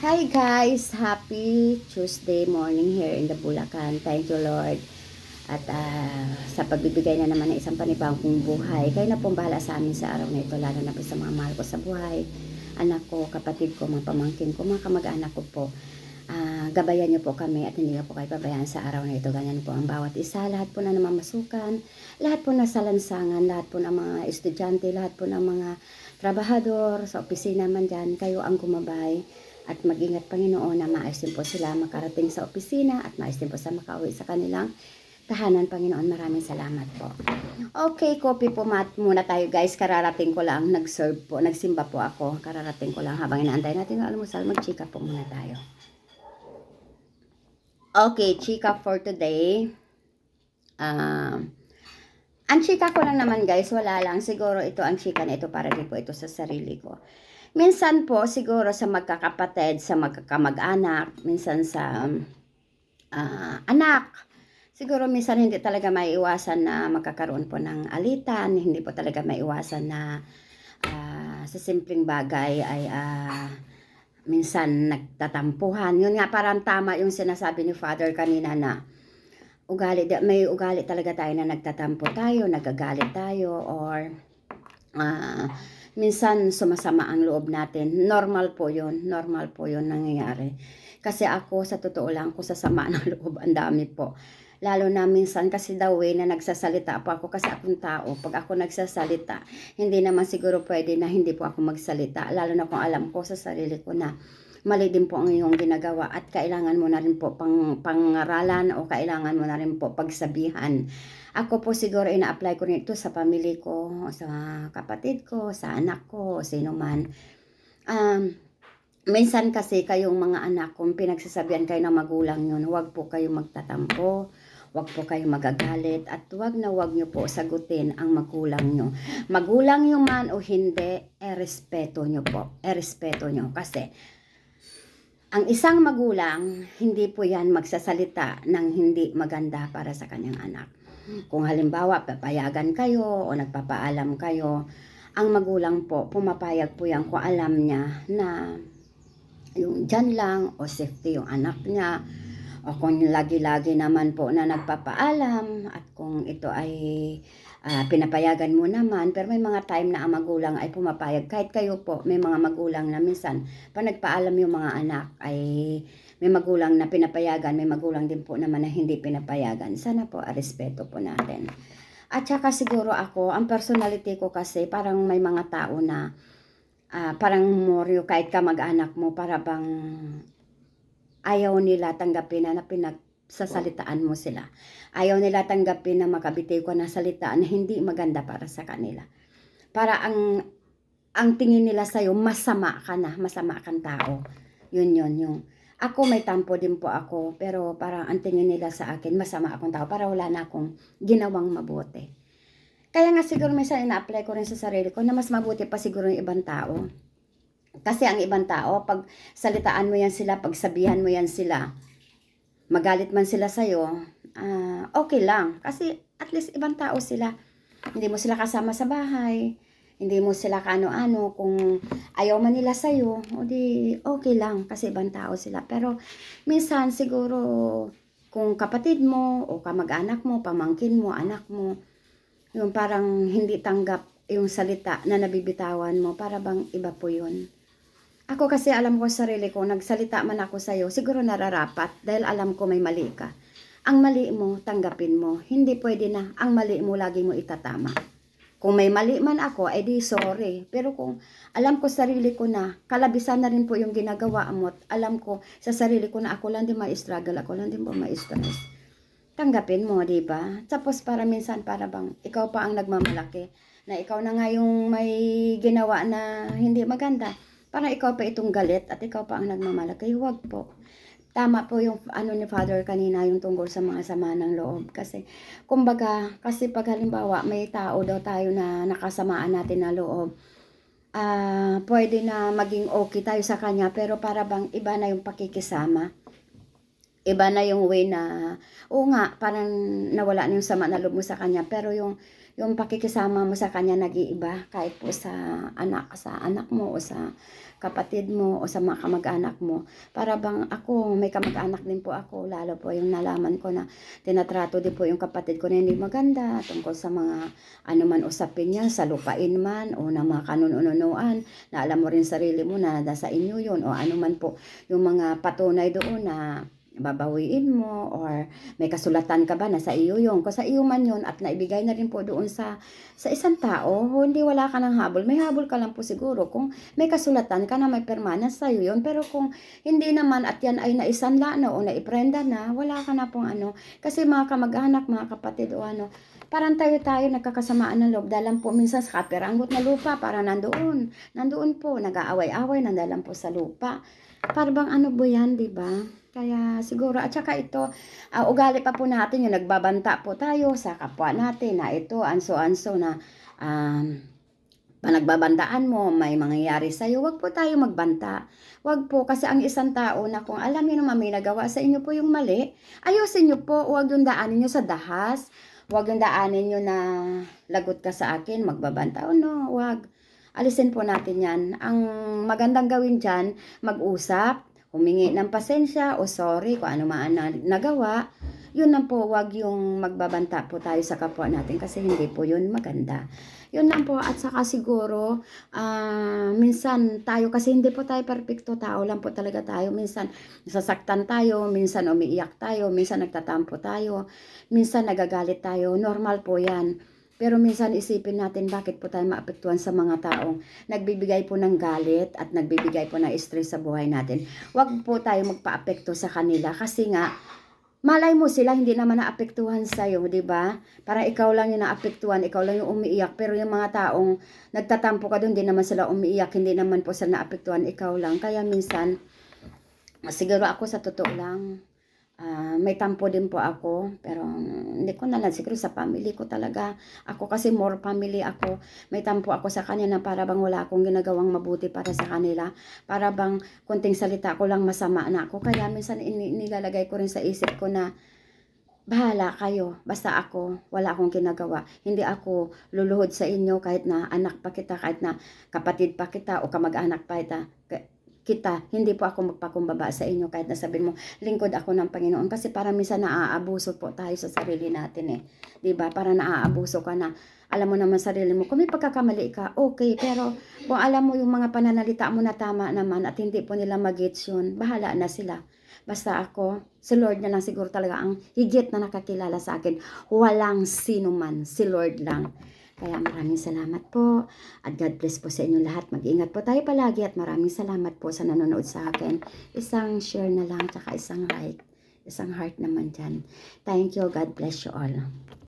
Hi guys! Happy Tuesday morning here in the Bulacan. Thank you Lord. At ah, sa pagbibigay na naman ng isang panibagong buhay, kayo na pong bahala sa amin sa araw na ito, lalo na po sa mga mahal ko sa buhay, anak ko, kapatid ko, mga pamangkin ko, mga kamag-anak ko po. Ah, gabayan niyo po kami at hindi po kayo pabayaan sa araw na ito. Ganyan po ang bawat isa, lahat po na namamasukan, lahat po na sa lansangan, lahat po ng mga estudyante, lahat po ng mga trabahador, sa opisina man dyan, kayo ang gumabay at mag-ingat Panginoon na maayos din po sila makarating sa opisina at maayos din po sa makauwi sa kanilang tahanan Panginoon. Maraming salamat po. Okay, coffee po mat muna tayo guys. Kararating ko lang, nag-serve po, nagsimba po ako. Kararating ko lang habang inaantay natin ang almusal, mag-chika po muna tayo. Okay, chika for today. Um, ang chika ko lang naman guys, wala lang. Siguro ito ang chika na ito para din po ito sa sarili ko. Minsan po, siguro sa magkakapatid, sa magkakamag-anak, minsan sa ah, anak, siguro minsan hindi talaga maiiwasan na magkakaroon po ng alitan, hindi po talaga maiiwasan na ah, sa simpleng bagay ay ah, minsan nagtatampuhan. Yun nga, parang tama yung sinasabi ni Father kanina na ugali, may ugali talaga tayo na nagtatampo tayo, nagagalit tayo, or ah, minsan sumasama ang loob natin. Normal po yun. Normal po yun nangyayari. Kasi ako, sa totoo lang, kung sasama ng loob, ang dami po. Lalo na minsan kasi the way na nagsasalita po ako kasi akong tao. Pag ako nagsasalita, hindi naman siguro pwede na hindi po ako magsalita. Lalo na kung alam ko sa sarili ko na mali din po ang iyong ginagawa at kailangan mo na rin po pang, pangaralan o kailangan mo na rin po pagsabihan. Ako po siguro ina-apply ko rin ito sa pamilya ko, sa kapatid ko, sa anak ko, sino man. Um, minsan kasi kayong mga anak, kung pinagsasabihan kayo ng magulang yun, huwag po kayong magtatampo, huwag po kayong magagalit, at huwag na huwag nyo po sagutin ang magulang nyo. Magulang nyo man o hindi, erespeto nyo po. Erespeto nyo. Kasi, ang isang magulang, hindi po yan magsasalita ng hindi maganda para sa kanyang anak. Kung halimbawa, papayagan kayo o nagpapaalam kayo, ang magulang po, pumapayag po yan kung alam niya na yung dyan lang o safety yung anak niya. O kung lagi-lagi naman po na nagpapaalam at kung ito ay ah, pinapayagan mo naman. Pero may mga time na ang magulang ay pumapayag. Kahit kayo po may mga magulang na minsan pag nagpaalam yung mga anak ay may magulang na pinapayagan, may magulang din po naman na hindi pinapayagan. Sana po, a respeto po natin. At saka siguro ako, ang personality ko kasi parang may mga tao na ah, parang moryo kahit ka mag-anak mo, para bang ayaw nila tanggapin na, na pinagsasalitaan mo sila. Ayaw nila tanggapin na makabitiw ko na salitaan na hindi maganda para sa kanila. Para ang ang tingin nila sa'yo, masama ka na, masama kang tao. Yun yun, yung ako may tampo din po ako, pero parang ang tingin nila sa akin, masama akong tao, para wala na akong ginawang mabuti. Kaya nga siguro minsan ina-apply ko rin sa sarili ko na mas mabuti pa siguro yung ibang tao. Kasi ang ibang tao, pag salitaan mo yan sila, pag sabihan mo yan sila, magalit man sila sa'yo, ah, okay lang. Kasi at least ibang tao sila. Hindi mo sila kasama sa bahay. Hindi mo sila kaano-ano. Kung ayaw man nila sa'yo, o di okay lang. Kasi ibang tao sila. Pero minsan siguro, kung kapatid mo, o kamag-anak mo, pamangkin mo, anak mo, yung parang hindi tanggap yung salita na nabibitawan mo, para bang iba po yun. Ako kasi alam ko sa sarili ko, nagsalita man ako sa'yo, siguro nararapat dahil alam ko may mali ka. Ang mali mo, tanggapin mo. Hindi pwede na ang mali mo lagi mo itatama. Kung may mali man ako, ay di sorry. Pero kung alam ko sarili ko na, kalabisan na rin po yung ginagawa mo, alam ko sa sarili ko na ako lang din ma-struggle, ako lang din po ma-stress. Tanggapin mo, di ba? Tapos para minsan, para bang ikaw pa ang nagmamalaki, na ikaw na nga yung may ginawa na hindi maganda. Para ikaw pa itong galit at ikaw pa ang nagmamalaki. Huwag po. Tama po yung ano ni Father kanina yung tungkol sa mga sama ng loob. Kasi, kumbaga, kasi pag halimbawa may tao daw tayo na nakasamaan natin na loob, ah pwede na maging okay tayo sa kanya, pero para bang iba na yung pakikisama. Iba na yung way na, oo nga, parang nawala na yung sama na loob mo sa kanya, pero yung yung pakikisama mo sa kanya nag-iiba kahit po sa anak sa anak mo o sa kapatid mo o sa mga kamag-anak mo. Para bang ako, may kamag-anak din po ako, lalo po yung nalaman ko na tinatrato din po yung kapatid ko na hindi maganda tungkol sa mga ano man usapin niya, sa lupain man o na mga kanununuan. Na alam mo rin sarili mo na nasa inyo yun o ano man po yung mga patunay doon na babawiin mo or may kasulatan ka ba na sa iyo yun. Kung sa iyo man yun at naibigay na rin po doon sa sa isang tao, hindi wala ka ng habol. May habol ka lang po siguro kung may kasulatan ka na may permanent sa iyo yun. Pero kung hindi naman at yan ay naisanla na o naiprenda na, wala ka na pong ano. Kasi mga kamag-anak, mga kapatid o ano, parang tayo-tayo nagkakasamaan ng loob. Dalam po minsan sa kapiranggot na lupa, para nandoon. Nandoon po, nag-aaway-away, nandalan po sa lupa. Para bang ano po yan, di ba? Kaya siguro, at saka ito, ah, ugali pa po natin yung nagbabanta po tayo sa kapwa natin na ito, anso-anso na um, panagbabandaan mo, may mangyayari sa'yo, wag po tayo magbanta. Wag po, kasi ang isang tao na kung alam niyo naman may nagawa sa inyo po yung mali, ayusin niyo po, wag yung daanin niyo sa dahas, wag yung daanin niyo na lagot ka sa akin, magbabanta. Oh no, wag. Alisin po natin yan. Ang magandang gawin dyan, mag-usap, humingi ng pasensya o sorry kung ano man ang nagawa, yun lang po, wag yung magbabanta po tayo sa kapwa natin kasi hindi po yun maganda. Yun lang po at saka siguro, ah, minsan tayo kasi hindi po tayo perfecto, tao lang po talaga tayo. Minsan nasasaktan tayo, minsan umiiyak tayo, minsan nagtatampo tayo, minsan nagagalit tayo, normal po yan. Pero minsan isipin natin bakit po tayo maapektuhan sa mga taong nagbibigay po ng galit at nagbibigay po ng stress sa buhay natin. Huwag po tayo magpaapekto sa kanila kasi nga malay mo sila hindi naman naapektuhan sa iyo, 'di ba? Para ikaw lang yung naapektuhan, ikaw lang yung umiiyak, pero yung mga taong nagtatampo ka doon, hindi naman sila umiiyak, hindi naman po sila naapektuhan, ikaw lang. Kaya minsan siguro ako sa totoo lang Ah, may tampo din po ako, pero hindi ko na lang siguro sa family ko talaga. Ako kasi more family ako. May tampo ako sa kanya na para bang wala akong ginagawang mabuti para sa kanila. Para bang kunting salita ko lang masama na ako. Kaya minsan ini- nilalagay ko rin sa isip ko na bahala kayo. Basta ako, wala akong ginagawa. Hindi ako luluhod sa inyo kahit na anak pa kita, kahit na kapatid pa kita o kamag-anak pa kita. Kita, hindi po ako magpakumbaba sa inyo kahit na sabihin mo, lingkod ako ng Panginoon. Kasi para minsan naaabuso po tayo sa sarili natin eh. ba Para naaabuso ka na, alam mo naman sarili mo, kung may pagkakamali ka, okay. Pero kung alam mo yung mga pananalita mo na tama naman at hindi po nila mag-gets yun, bahala na sila. Basta ako, si Lord na lang siguro talaga ang higit na nakakilala sa akin. Walang sino man, si Lord lang. Kaya maraming salamat po at God bless po sa inyo lahat. Mag-ingat po tayo palagi at maraming salamat po sa nanonood sa akin. Isang share na lang, tsaka isang like, isang heart naman dyan. Thank you. God bless you all.